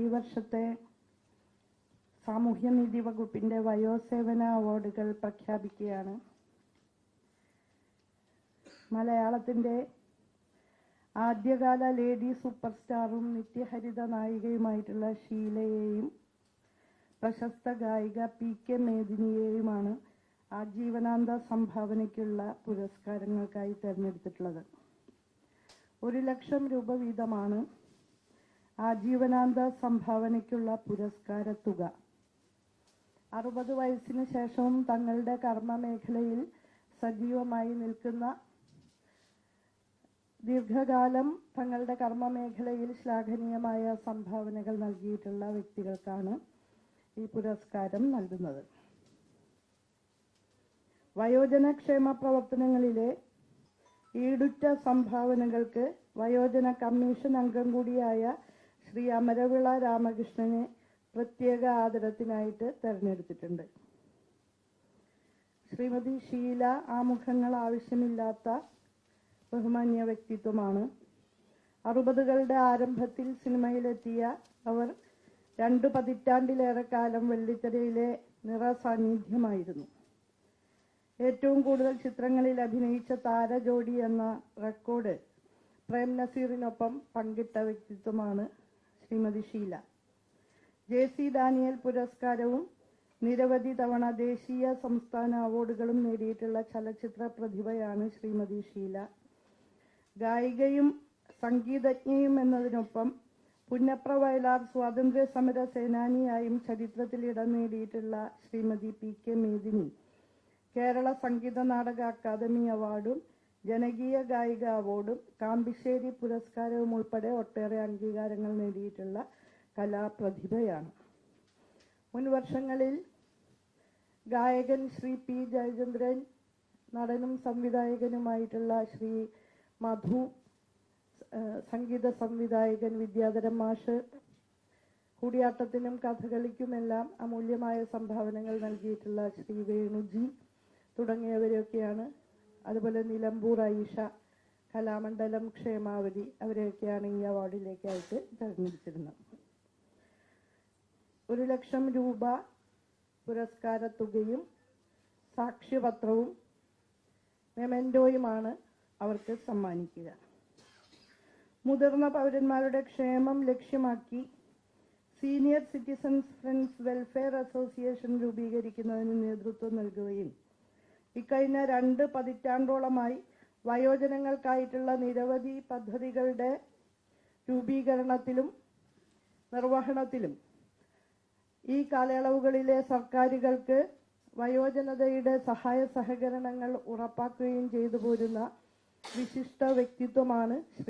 ഈ വർഷത്തെ സാമൂഹ്യനീതി വകുപ്പിന്റെ വയോസേവന അവാർഡുകൾ പ്രഖ്യാപിക്കുകയാണ്. മലയാളത്തിന്റെ ആദ്യകാല ലേഡി സൂപ്പർ സ്റ്റാറും നിത്യഹരിത നായികയുമായിട്ടുള്ള ഷീലയെയും പ്രശസ്ത ഗായിക പി കെ മേദിനിയെയുമാണ് ആജീവനാന്ത സംഭാവനയ്ക്കുള്ള പുരസ്കാരങ്ങൾക്കായി തിരഞ്ഞെടുത്തിട്ടുള്ളത്. ഒരു ലക്ഷം രൂപ വീതമാണ് ആജീവനാന്ത സംഭാവനയ്ക്കുള്ള പുരസ്കാര തുക. അറുപത് വയസ്സിന് ശേഷവും തങ്ങളുടെ കർമ്മ മേഖലയിൽ സജീവമായി നിൽക്കുന്ന ദീർഘകാലം തങ്ങളുടെ കർമ്മ മേഖലയിൽ ശ്ലാഘനീയമായ സംഭാവനകൾ നൽകിയിട്ടുള്ള വ്യക്തികൾക്കാണ് ഈ പുരസ്കാരം നൽകുന്നത്. വയോജനക്ഷേമ പ്രവർത്തനങ്ങളിലെ ഈടുറ്റ സംഭാവനകൾക്ക് വയോജന കമ്മീഷൻ അംഗം കൂടിയായ ശ്രീ അമരവിള രാമകൃഷ്ണനെ പ്രത്യേക ആദരത്തിനായിട്ട് തെരഞ്ഞെടുത്തിട്ടുണ്ട്. ശ്രീമതി ഷീല ആമുഖങ്ങൾ ആവശ്യമില്ലാത്ത ബഹുമാന്യ വ്യക്തിത്വമാണ്. അറുപതുകളുടെ ആരംഭത്തിൽ സിനിമയിലെത്തിയ അവർ രണ്ടു പതിറ്റാണ്ടിലേറെ കാലം വെള്ളിത്തിരയിലെ നിറസാന്നിധ്യമായിരുന്നു ഏറ്റവും കൂടുതൽ ചിത്രങ്ങളിൽ അഭിനയിച്ച താരജോഡി എന്ന റെക്കോർഡ് പ്രേം നസീറിനൊപ്പം പങ്കിട്ട വ്യക്തിത്വമാണ് Shrimati Sheela. J C Daniel പുരസ്കാരവും നിരവധി തവണ ദേശീയ സംസ്ഥാന അവാർഡുകളും നേടിയിട്ടുള്ള ചലച്ചിത്ര പ്രതിഭയാണ് ശ്രീമതി ഷീല. ഗായികയും സംഗീതജ്ഞയും എന്നതിനൊപ്പം പുന്നപ്ര വയലാർ സ്വാതന്ത്ര്യ സമര സേനാനിയായും ചരിത്രത്തിൽ ഇടം നേടിയിട്ടുള്ള Shrimati P K Medini. Kerala Sangeetha Nataka academy അവാർഡും ജനകീയ ഗായിക അവാർഡും കാമ്പിശ്ശേരി പുരസ്കാരവും ഉൾപ്പെടെ ഒട്ടേറെ അംഗീകാരങ്ങൾ നേടിയിട്ടുള്ള കലാപ്രതിഭയാണ്. മുൻ വർഷങ്ങളിൽ ഗായകൻ ശ്രീ പി ജയചന്ദ്രൻ നടനും സംവിധായകനുമായിട്ടുള്ള ശ്രീ മധു സംഗീത സംവിധായകൻ വിദ്യാധരൻ മാഷ് കൂടിയാട്ടത്തിനും കഥകളിക്കുമെല്ലാം അമൂല്യമായ സംഭാവനകൾ നൽകിയിട്ടുള്ള ശ്രീ വേണുജി തുടങ്ങിയവരെയൊക്കെയാണ് അതുപോലെ നിലമ്പൂർ ഐഷ കലാമണ്ഡലം ക്ഷേമാവതി അവരെയൊക്കെയാണ് ഈ അവാർഡിലേക്കായിട്ട് തെരഞ്ഞെടുത്തിരുന്നത്. ഒരു ലക്ഷം രൂപ പുരസ്കാര തുകയും സാക്ഷ്യപത്രവും മെമെന്റോയുമാണ് അവർക്ക് സമ്മാനിക്കുക. മുതിർന്ന പൗരന്മാരുടെ ക്ഷേമം ലക്ഷ്യമാക്കി senior citizens friends welfare association രൂപീകരിക്കുന്നതിന് നേതൃത്വം നൽകുകയും ഇക്കഴിഞ്ഞ രണ്ട് പതിറ്റാണ്ടോളമായി വയോജനങ്ങൾക്കായിട്ടുള്ള നിരവധി പദ്ധതികളുടെ രൂപീകരണത്തിലും നിർവഹണത്തിലും ഈ കാലയളവുകളിലെ സർക്കാരുകൾക്ക് വയോജനതയുടെ സഹായ സഹകരണങ്ങൾ ഉറപ്പാക്കുകയും ചെയ്തു പോരുന്ന വിശിഷ്ട വ്യക്തിത്വമാണ്